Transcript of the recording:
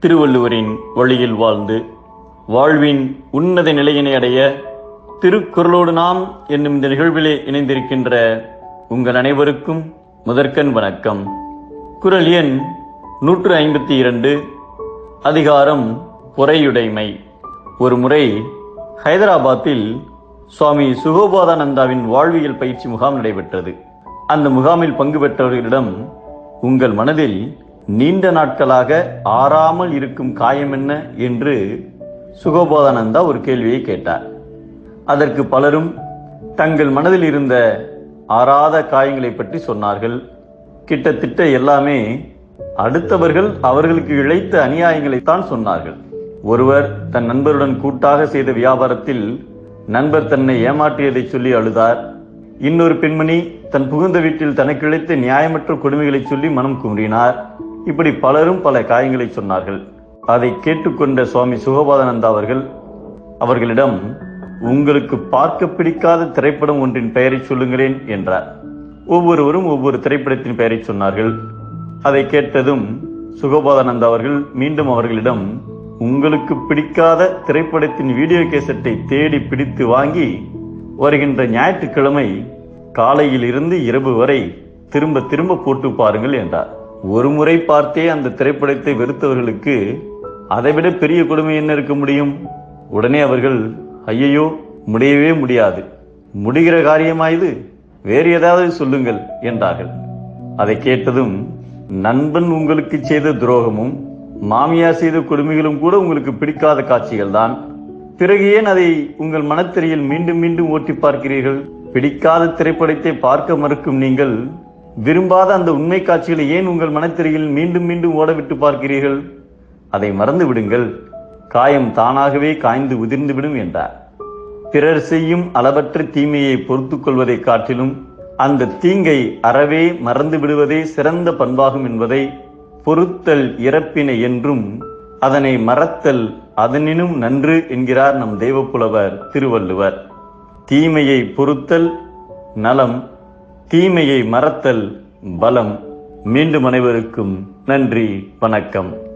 திருவள்ளுவரின் வழியில் வாழ்ந்து வாழ்வின் உன்னத நிலையினை அடைய திருக்குறளோடு நாம் என்னும் இந்த நிகழ்விலே இணைந்திருக்கின்ற உங்கள் அனைவருக்கும் முதற்கண் வணக்கம். குரல் எண் நூற்று ஐம்பத்தி இரண்டு அதிகாரம் பொறையுடைமை ஒரு முறை ஹைதராபாத்தில் சுவாமி சுகோபாதானந்தாவின் வாழ்வியல் பயிற்சி முகாம் நடைபெற்றது. அந்த முகாமில் பங்கு பெற்றவர்களிடம் உங்கள் மனதில் நீண்ட நாட்களாக ஆறாமல் இருக்கும் காயம் என்ன என்று சுகபோதானந்தா ஒரு கேள்வியை கேட்டார். அதற்கு பலரும் தங்கள் மனதில் இருந்த ஆறாத காயங்களை பற்றி சொன்னார்கள். கிட்டத்தட்ட எல்லாமே அடுத்தவர்கள் அவர்களுக்கு இழைத்த அநியாயங்களைத்தான் சொன்னார்கள். ஒருவர் தன் நண்பருடன் கூட்டாக செய்த வியாபாரத்தில் நண்பர் தன்னை ஏமாற்றியதை சொல்லி அழுதார். இன்னொரு பெண்மணி தன் புகுந்த வீட்டில் தனக்கு இழைத்த நியாயமற்ற கொடுமைகளை சொல்லி மனம் குன்றினார். இப்படி பலரும் பல காயங்களை சொன்னார்கள். அதை கேட்டுக்கொண்ட சுவாமி சுகபாதானந்தா அவர்கள் அவர்களிடம் உங்களுக்கு பார்க்க பிடிக்காத திரைப்படம் ஒன்றின் பெயரை சொல்லுங்களேன் என்றார். ஒவ்வொருவரும் ஒவ்வொரு திரைப்படத்தின் பெயரை சொன்னார்கள். அதை கேட்டதும் சுகபாதானந்த அவர்கள் மீண்டும் அவர்களிடம் உங்களுக்கு பிடிக்காத திரைப்படத்தின் வீடியோ கேசட்டை தேடி பிடித்து வாங்கி வருகின்ற ஞாயிற்றுக்கிழமை காலையில் இருந்து இரவு வரை திரும்ப திரும்ப போட்டு பாருங்கள் என்றார். ஒரு முறை பார்த்தே அந்த திரைப்படத்தை வெறுத்தவர்களுக்கு அதைவிட பெரிய கொடுமை என்ன இருக்க முடியும்? உடனே அவர்கள் ஐயையோ முடியவே முடியாது. முடிகிற காரியமா இது? வேறு ஏதாவது சொல்லுங்கள் என்றார்கள். அதை கேட்டதும் நண்பன் உங்களுக்கு செய்த துரோகமும் மாமியார் செய்த கொடுமைகளும் கூட உங்களுக்கு பிடிக்காத காட்சிகள் தான். பிறகு ஏன் அதை உங்கள் மனத்திரையில் மீண்டும் மீண்டும் ஓட்டி பார்க்கிறீர்கள்? பிடிக்காத திரைப்படத்தை பார்க்க மறுக்கும் நீங்கள் விரும்பாத அந்த உண்மை காட்சிகளை ஏன் உங்கள் மனத்திரையில் மீண்டும் மீண்டும் ஓடவிட்டு பார்க்கிறீர்கள்? அதை மறந்து விடுங்கள். காயம் தானாகவே காய்ந்து உதிர்ந்துவிடும் என்றார். பிறர் செய்யும் அளவற்ற தீமையை பொறுத்துக் கொள்வதைக் காட்டிலும் அந்த தீங்கை அறவே மறந்து விடுவதே சிறந்த பண்பாகும் என்பதை பொறுத்தல் இறப்பினை என்றும் அதனை மறத்தல் அதனினும் நன்று என்கிறார் நம் தெய்வப்புலவர் திருவள்ளுவர். தீமையை பொறுத்தல் நலம் தீமையை மறத்தல் பலம். மீண்டும் அனைவருக்கும் நன்றி வணக்கம்.